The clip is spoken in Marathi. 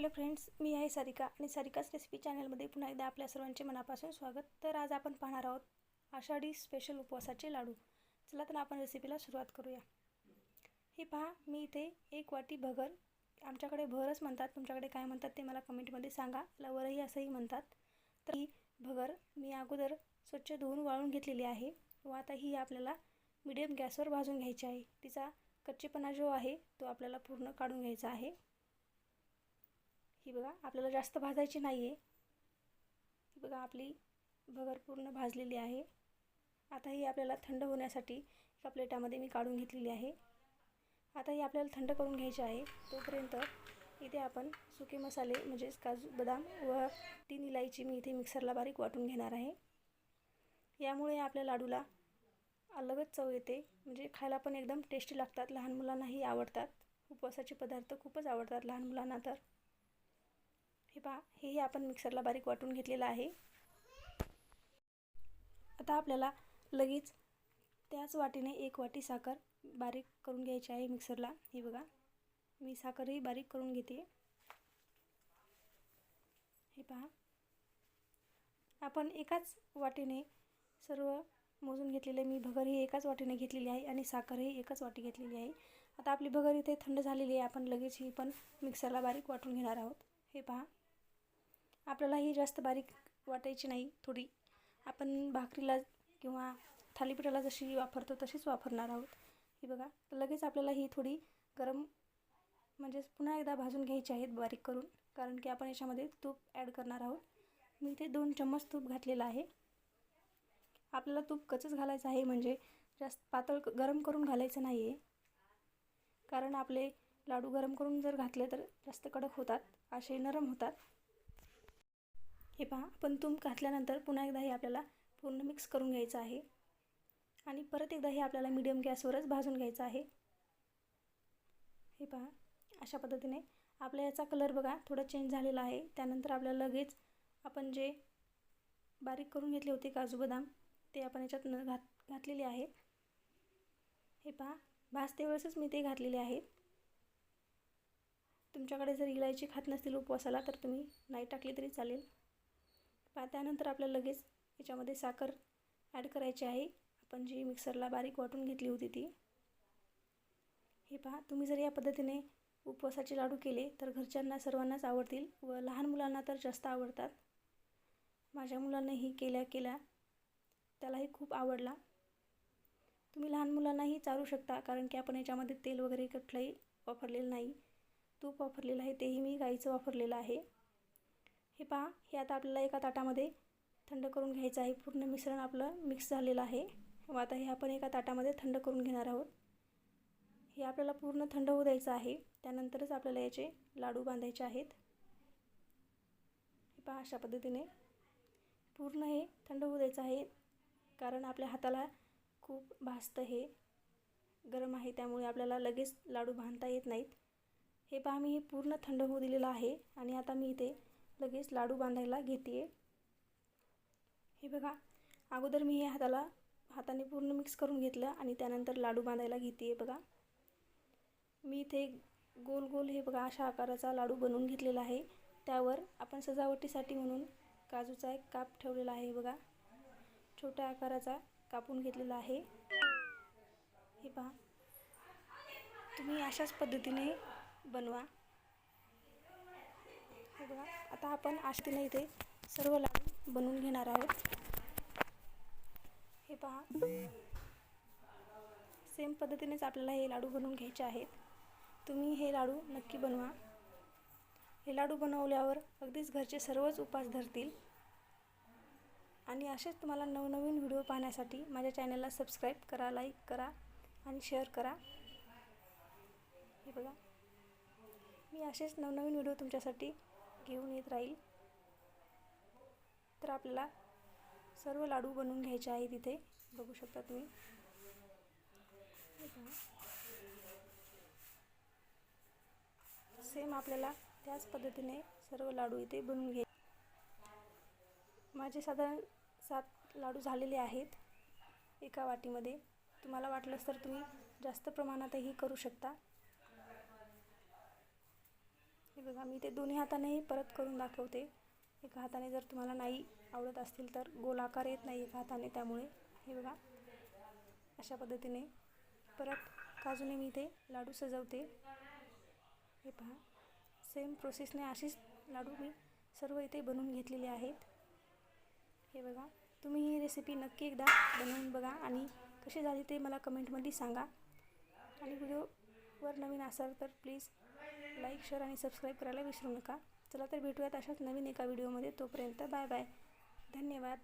हॅलो फ्रेंड्स मी आहे सारिका आणि सारिकाच रेसिपी चॅनलमध्ये पुन्हा एकदा आपल्या सर्वांचे मनापासून स्वागत. तर आज आपण पाहणार आहोत आषाढी स्पेशल उपवासाचे लाडू. चला तर आपण रेसिपीला सुरुवात करूया. हे पहा मी इथे एक वाटी भगर आमच्याकडे भरच म्हणतात तुमच्याकडे काय म्हणतात ते मला कमेंटमध्ये सांगा लवरही असंही म्हणतात. तर ही भगर मी अगोदर स्वच्छ धुवून वाळून घेतलेली आहे. व आता ही आपल्याला मिडियम गॅसवर भाजून घ्यायची आहे. तिचा कच्चेपणा जो आहे तो आपल्याला पूर्ण काढून घ्यायचा आहे. ही बघा आपल्याला जास्त भाजायची नाही आहे ही बघा आपली भगर पूर्ण भाजलेली आहे. आता ही आपल्याला थंड होण्यासाठी एका प्लेटामध्ये मी काढून घेतलेली आहे. आता ही आपल्याला थंड करून घ्यायची आहे. तोपर्यंत इथे आपण सुके मसाले म्हणजेच काजू बदाम व तीन इलायची मी इथे मिक्सरला बारीक वाटून घेणार आहे. यामुळे आपल्या लाडूला अलगच चव येते. म्हणजे खायला पण एकदम टेस्टी लागतात. लहान मुलांनाही आवडतात. उपवासाचे पदार्थ खूपच आवडतात लहान मुलांना तर. हे पहा हेही आपण मिक्सरला बारीक वाटून घेतलेलं आहे. आता आपल्याला लगेच त्याच वाटीने एक वाटी साखर बारीक करून घ्यायची आहे मिक्सरला. हे बघा मी साखरही बारीक करून घेते. हे पहा आपण एकाच वाटीने सर्व मोजून घेतलेले मी भगर ही एकाच वाटीने घेतलेली आहे आणि साखरही एकाच वाटी घेतलेली आहे. आता आपली भगर इथे थंड झालेली आहे आपण लगेच ही पण मिक्सरला बारीक वाटून घेणार आहोत. हे पहा आपल्याला ही जास्त बारीक वाटायची नाही थोडी. आपण भाकरीला किंवा थालीपीठाला जशी वापरतो तशीच वापरणार आहोत. ही बघा लगेच आपल्याला ही थोडी गरम म्हणजेच पुन्हा एकदा भाजून घ्यायची आहेत बारीक करून कारण की आपण याच्यामध्ये तूप ॲड करणार आहोत. मी इथे दोन चम्मच तूप घातलेलं आहे. आपल्याला तूप कचच घालायचं आहे म्हणजे जास्त पातळ गरम करून घालायचं नाही आहे कारण आपले लाडू गरम करून जर घातले तर जास्त कडक होतात असे नरम होतात. हे पहा आपण तूप घातल्यानंतर पुन्हा एकदा हे आपल्याला पूर्ण मिक्स करून घ्यायचं आहे. आणि परत एकदा हे आपल्याला मीडियम गॅसवरच भाजून घ्यायचं आहे. हे पहा अशा पद्धतीने आपल्या याचा कलर बघा थोडा चेंज झालेला आहे. त्यानंतर आपल्याला लगेच आपण जे बारीक करून घेतले होते काजू बदाम ते आपण याच्यात न घात घातलेले आहेत हे पहा भाजते वेळेसच मी ते घातलेले आहेत तुमच्याकडे जर इलायची खात नसतील उपवासाला तर तुम्ही नाही टाकली तरी चालेल. पा त्यानंतर आपल्याला लगेच याच्यामध्ये साखर ॲड करायची आहे. आपण जी मिक्सरला बारीक वाटून घेतली होती ती. हे पहा तुम्ही जर या पद्धतीने उपवासाचे लाडू केले तर घरच्यांना सर्वांनाच आवडतील व लहान मुलांना तर जास्त आवडतात. माझ्या मुलांनाही केल्या केल्या त्यालाही खूप आवडला. तुम्ही लहान मुलांनाही चालू शकता कारण की आपण याच्यामध्ये तेल वगैरे कुठलंही वापरलेलं नाही. तूप वापरलेलं आहे तेही मी गाईचं वापरलेलं आहे. हे पहा हे आता आपल्याला एका ताटामध्ये थंड करून घ्यायचं आहे. पूर्ण मिश्रण आपलं मिक्स झालेलं आहे. व आता हे आपण एका ताटामध्ये थंड करून घेणार आहोत. हे आपल्याला पूर्ण थंड होऊ द्यायचं आहे. त्यानंतरच आपल्याला याचे लाडू बांधायचे आहेत. हे पहा अशा पद्धतीने पूर्ण हे थंड होऊ द्यायचं आहे. कारण आपल्या हाताला खूप भासतं हे गरम आहे. त्यामुळे आपल्याला लगेच लाडू बांधता येत नाहीत. हे पहा मी हे पूर्ण थंड होऊ दिलेलं आहे. आणि आता मी इथे लगेच लाडू बांधायला घेते हे बघा अगोदर मी हे हाताला हाताने पूर्ण मिक्स करून घेतलं आणि त्यानंतर लाडू बांधायला घेते बघा. मी इथे गोल गोल हे बघा अशा आकाराचा लाडू बनवून घेतलेला आहे. त्यावर आपण सजावटीसाठी म्हणून काजूचा एक काप ठेवलेला आहे बघा. छोट्या आकाराचा कापून घेतलेला आहे. हे पहा. तुम्ही अशाच पद्धतीने बनवा. हे बघा. आता आपण आशतीने इथे सर्व लाडू बनवून घेणार आहोत. हे पहा. सेम पद्धतीनेच आपल्याला हे लाडू बनवून घ्यायचे आहेत. तुम्ही हे लाडू नक्की बनवा. हे लाडू बनवल्यावर अगदीच घरचे सर्वच उपास धरतील. आणि असेच तुम्हाला नवनवीन व्हिडिओ पाहण्यासाठी माझ्या चॅनलला सबस्क्राईब करा लाईक करा आणि शेअर करा. हे बघा. मी असेच नवनवीन व्हिडिओ तुमच्यासाठी घेऊन येत राहील. तर आपल्याला सर्व लाडू बनवून घ्यायचे आहे तिथे. बघू शकता तुम्ही. सेम आपल्याला त्याच पद्धतीने सर्व लाडू इथे बनवून घ्याय माझे साधारण सात लाडू झालेले आहेत एका वाटीमध्ये. तुम्हाला वाटलंच तर तुम्ही जास्त प्रमाणातही करू शकता. हे बघा मी ते दोन्ही हातानेही परत करून दाखवते. एका हाताने जर तुम्हाला नाही आवडत असतील तर गोल आकार येत नाही एका हाताने त्यामुळे. हे बघा अशा पद्धतीने परत काजूने मी ते लाडू सजवते. हे पहा सेम प्रोसेसने अशीच लाडू मी सर्व इथे बनवून घेतलेले आहेत. हे बघा तुम्ही ही रेसिपी नक्की एकदा बनवून बघा आणि कशी झाली ते मला कमेंटमध्ये सांगा. आणि व्हिडिओवर नवीन असाल तर प्लीज लाईक शेअर आणि सबस्क्राईब करायला विसरू नका. चला तर भेटूयात अशाच नवीन एका व्हिडिओमध्ये. तोपर्यंत बाय बाय. धन्यवाद.